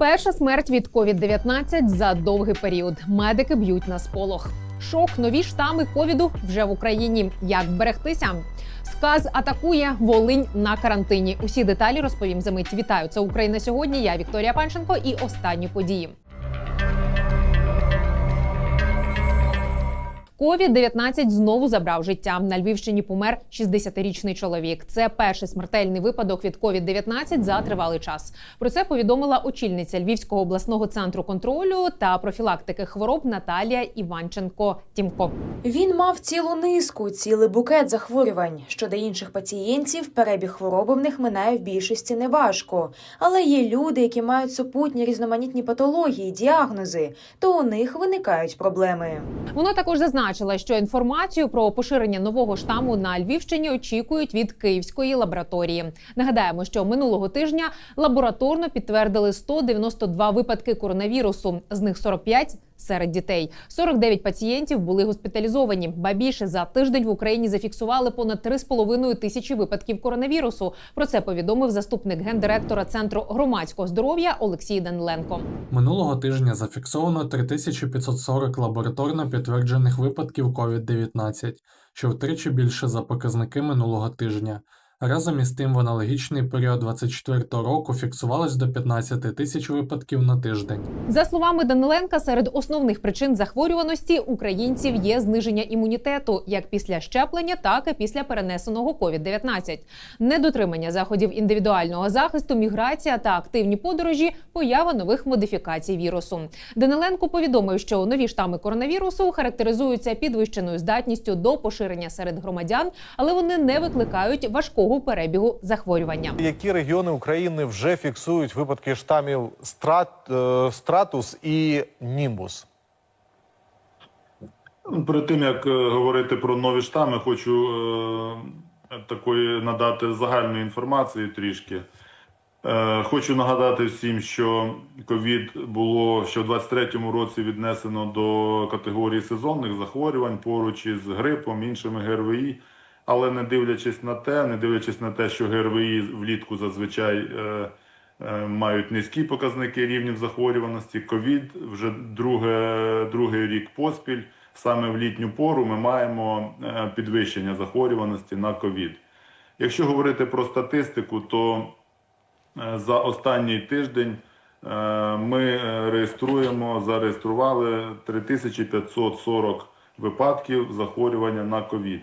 Перша смерть від COVID-19 за довгий період. Медики б'ють на сполох. Шок, нові штами ковіду вже в Україні. Як вберегтися? Сказ атакує Волинь на карантині. Усі деталі розповім за мить. Вітаю. Це Україна сьогодні. Я Вікторія Панченко і останні події. Ковід-19 знову забрав життя. На Львівщині помер 60-річний чоловік. Це перший смертельний випадок від Ковід-19 за тривалий час. Про це повідомила очільниця Львівського обласного центру контролю та профілактики хвороб Наталія Іванченко. Тімко. Він мав цілу низку, цілий букет захворювань. Щодо інших пацієнтів, перебіг хвороби в них минає в більшості неважко. Але є люди, які мають супутні різноманітні патології, діагнози, то у них виникають проблеми. Вона також зазначила, що інформацію про поширення нового штаму на Львівщині очікують від Київської лабораторії. Нагадаємо, що минулого тижня лабораторно підтвердили 192 випадки коронавірусу, з них 45 серед дітей. 49 пацієнтів були госпіталізовані. Ба більше за тиждень в Україні зафіксували понад 3,5 тисячі випадків коронавірусу. Про це повідомив заступник гендиректора центру громадського здоров'я Олексій Даниленко. Минулого тижня зафіксовано 3540 лабораторно підтверджених випадків COVID-19, що втричі більше за показники минулого тижня. Разом із тим, в аналогічний період 2024 року фіксувалось до 15 тисяч випадків на тиждень. За словами Даниленка, серед основних причин захворюваності українців є зниження імунітету як після щеплення, так і після перенесеного COVID-19. недотримання заходів індивідуального захисту, міграція та активні подорожі, поява нових модифікацій вірусу. Даниленко повідомив, що нові штами коронавірусу характеризуються підвищеною здатністю до поширення серед громадян, але вони не викликають важкого перебігу захворювання. Які регіони України вже фіксують випадки штамів страт, е, стратус і німбус? Ну, Перед тим як е, говорити про нові штами, хочу е, такої надати загальної інформації трішки. Е, хочу нагадати всім, що ковід було ще в 23-му році віднесено до категорії сезонних захворювань поруч із грипом, іншими ГРВІ. Але не дивлячись на те, не дивлячись на те, що ГРВІ влітку зазвичай е, е, мають низькі показники рівнів захворюваності, ковід вже друге, другий рік поспіль. Саме в літню пору ми маємо е, підвищення захворюваності на ковід. Якщо говорити про статистику, то е, за останній тиждень е, ми реєструємо, зареєстрували 3540 випадків захворювання на ковід.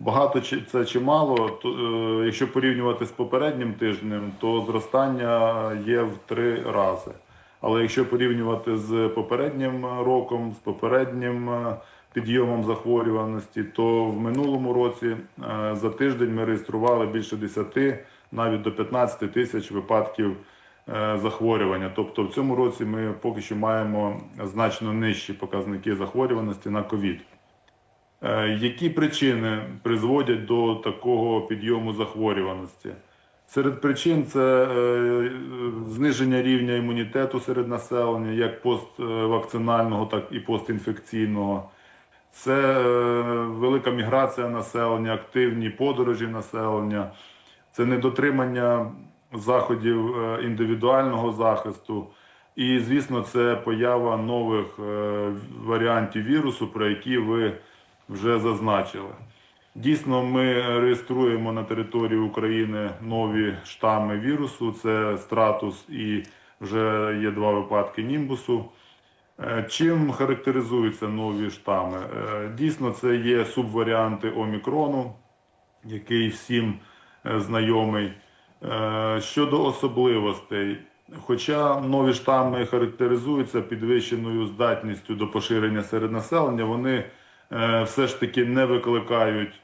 Багато чи це чи мало, то, е, якщо порівнювати з попереднім тижнем, то зростання є в три рази. Але якщо порівнювати з попереднім роком, з попереднім е, підйомом захворюваності, то в минулому році е, за тиждень ми реєстрували більше 10, навіть до 15 тисяч випадків е, захворювання. Тобто в цьому році ми поки що маємо значно нижчі показники захворюваності на ковід. Е, Які причини призводять до такого підйому захворюваності? Серед причин це е, зниження рівня імунітету серед населення, як поствакцинального, так і постінфекційного. Це е, велика міграція населення, активні подорожі населення, це недотримання заходів е, індивідуального захисту. І, звісно, це поява нових е, варіантів вірусу, про які ви вже зазначили. Дійсно, ми реєструємо на території України нові штами вірусу. Це стратус і вже є два випадки німбусу. Е, Чим характеризуються нові штами? Е, Дійсно, це є субваріанти омікрону, який всім е, знайомий. Щодо особливостей, хоча нові штами характеризуються підвищеною здатністю до поширення серед населення, вони все ж таки не викликають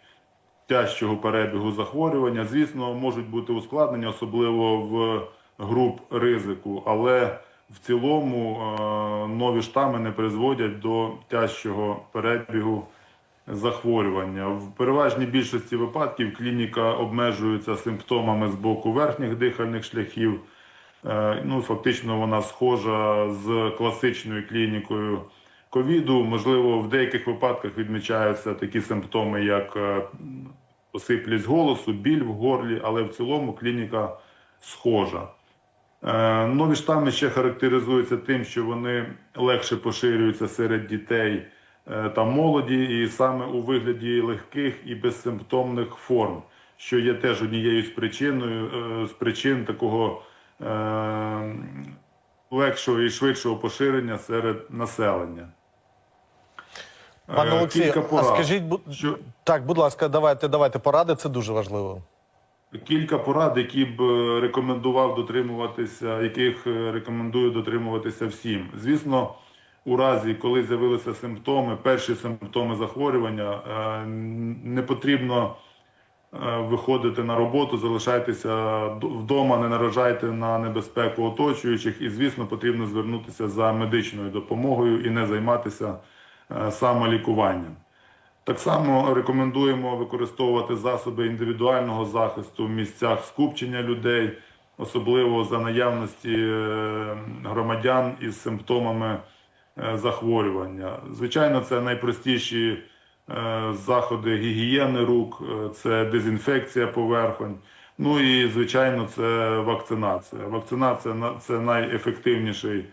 тяжчого перебігу захворювання. Звісно, можуть бути ускладнення, особливо в груп ризику, але в цілому е, нові штами не призводять до тяжчого перебігу захворювання. В переважній більшості випадків клініка обмежується симптомами з боку верхніх дихальних шляхів. Е, Ну, фактично, вона схожа з класичною клінікою ковіду. Можливо, в деяких випадках відмічаються такі симптоми, як е, осиплість голосу, біль в горлі, але в цілому клініка схожа. Е, Нові штами ще характеризуються тим, що вони легше поширюються серед дітей е, та молоді, і саме у вигляді легких і безсимптомних форм, що є теж однією з причиною е, з причин такого е, легшого і швидшого поширення серед населення. Пане Е, Олексію, кілька а скажіть, бу- Що- так, будь ласка, давайте, давайте поради, це дуже важливо. Кілька порад, які б е, рекомендував дотримуватися, яких е, рекомендую дотримуватися всім. Звісно, у разі, коли з'явилися симптоми, перші симптоми захворювання, не потрібно виходити на роботу, залишайтеся вдома, не наражайте на небезпеку оточуючих, і, звісно, потрібно звернутися за медичною допомогою і не займатися самолікуванням. Так само рекомендуємо використовувати засоби індивідуального захисту в місцях скупчення людей, особливо за наявності е, громадян із симптомами е, захворювання. Звичайно, це найпростіші е, заходи гігієни рук, е, це дезінфекція поверхонь. Ну і звичайно, це вакцинація. Вакцинація на- це найефективніший е,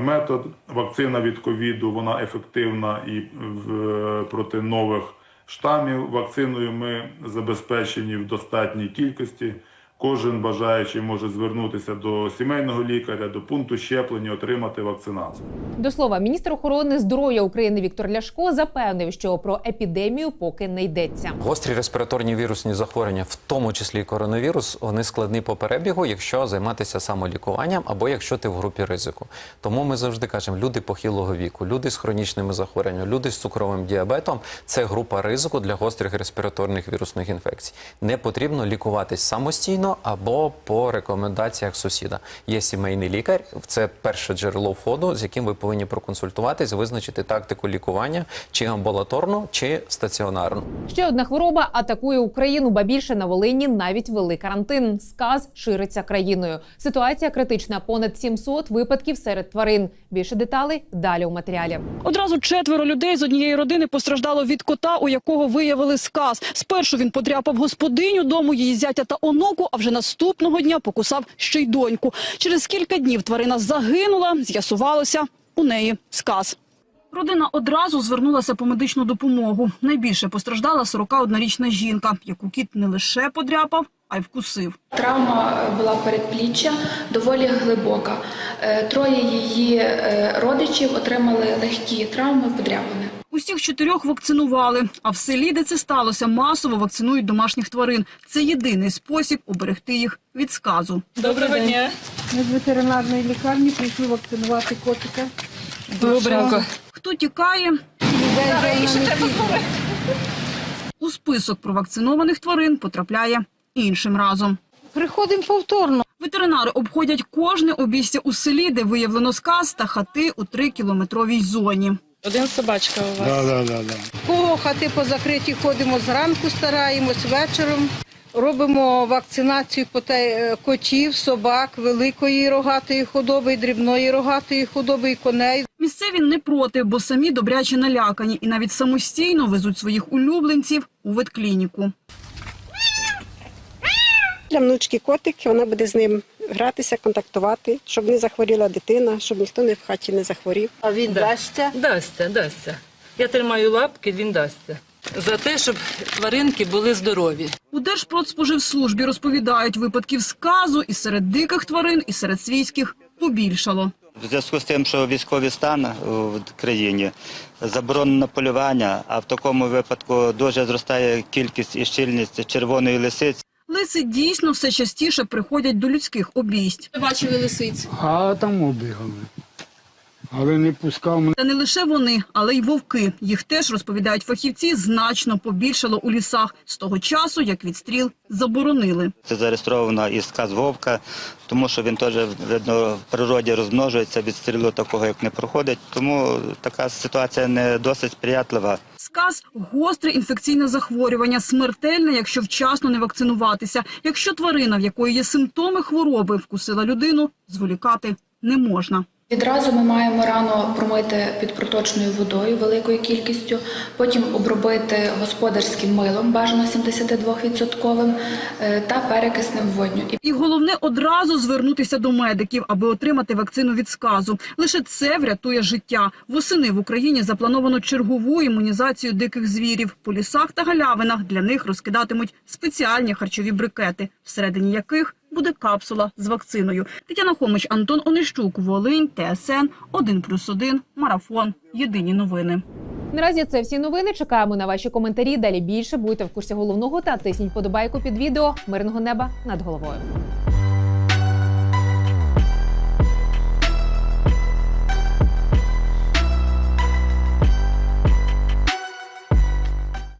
метод. Вакцина від ковіду вона ефективна і в, проти нових штамів. Вакциною ми забезпечені в достатній кількості. Кожен бажаючий може звернутися до сімейного лікаря, до пункту щеплення, отримати вакцинацію. До слова, міністр охорони здоров'я України Віктор Ляшко запевнив, що про епідемію поки не йдеться. Гострі респіраторні вірусні захворювання, в тому числі і коронавірус, вони складні по перебігу, якщо займатися самолікуванням або якщо ти в групі ризику. Тому ми завжди кажемо, люди похилого віку, люди з хронічними захворюваннями, люди з цукровим діабетом це група ризику для гострих респіраторних вірусних інфекцій. Не потрібно лікуватись самостійно або по рекомендаціях сусіда. Є сімейний лікар, це перше джерело входу, з яким ви повинні проконсультуватись, визначити тактику лікування, чи амбулаторну, чи стаціонарну. Ще одна хвороба атакує Україну, ба більше на Волині навіть ввели карантин. Сказ шириться країною. Ситуація критична. Понад 700 випадків серед тварин. Більше деталей далі у матеріалі. Одразу четверо людей з однієї родини постраждало від кота, у якого виявили сказ. Спершу він подряпав господиню дому, її зятя та онуку, а вже наступного дня покусав ще й доньку. Через кілька днів тварина загинула. З'ясувалося, у неї сказ. Родина одразу звернулася по медичну допомогу. Найбільше постраждала 41-річна жінка, яку кіт не лише подряпав, а й вкусив. Травма була передпліччя доволі глибока. Е, Троє її е, родичів отримали легкі травми подряпини. Усіх чотирьох вакцинували, а в селі, де це сталося, масово вакцинують домашніх тварин. Це єдиний спосіб уберегти їх від сказу. Доброго дня. Ми з ветеринарної лікарні прийшли вакцинувати котика. Добренько. Хто тікає? У список провакцинованих тварин потрапляє іншим разом. Приходимо повторно. Ветеринари обходять кожне обійстя у селі, де виявлено сказ та хати у трикілометровій зоні. Один собачка у вас. Кого хати позакриті, ходимо зранку, стараємось вечором. Робимо вакцинацію е, котів, собак, великої рогатої худоби, дрібної рогатої худоби і коней. Місцеві не проти, бо самі добряче налякані і навіть самостійно везуть своїх улюбленців у ветклініку. Для внучки котик, вона буде з ним гратися, контактувати, щоб не захворіла дитина, щоб ніхто не в хаті не захворів. А він Да. дасться. Дасться, дасться. Я тримаю лапки, він дасться. За те, щоб тваринки були здорові. У Держпродспоживслужбі розповідають, випадків сказу і серед диких тварин, і серед свійських побільшало. В зв'язку з тим, що військовий стан в країні, заборонено полювання, а в такому випадку дуже зростає кількість і щільність червоної лисиці. Лиси дійсно все частіше приходять до людських обійсть. Бачили лисиць. А там обігали. Але не пускав мене. Та не лише вони, але й вовки. Їх теж розповідають фахівці, значно побільшало у лісах з того часу, як відстріл заборонили. Це зареєстровано і сказ вовка, тому що він теж видно в природі розмножується від стрілу такого, як не проходить. Тому така ситуація не досить сприятлива. Сказ гостре інфекційне захворювання, смертельне, якщо вчасно не вакцинуватися. Якщо тварина, в якої є симптоми хвороби, вкусила людину, зволікати не можна. Відразу ми маємо рано промити під проточною водою великою кількістю, потім обробити господарським милом, бажано 72% е, та перекисним водню. І головне одразу звернутися до медиків, аби отримати вакцину від сказу. Лише це врятує життя. Восени в Україні заплановано чергову імунізацію диких звірів. По лісах та галявинах для них розкидатимуть спеціальні харчові брикети, всередині яких буде капсула з вакциною. Тетяна Хомич, Антон Онищук, Волинь, ТСН 1+,1, Марафон. Єдині новини. Наразі це всі новини. Чекаємо на ваші коментарі. Далі більше будьте в курсі головного та тисніть подобайку під відео. Мирного неба над головою.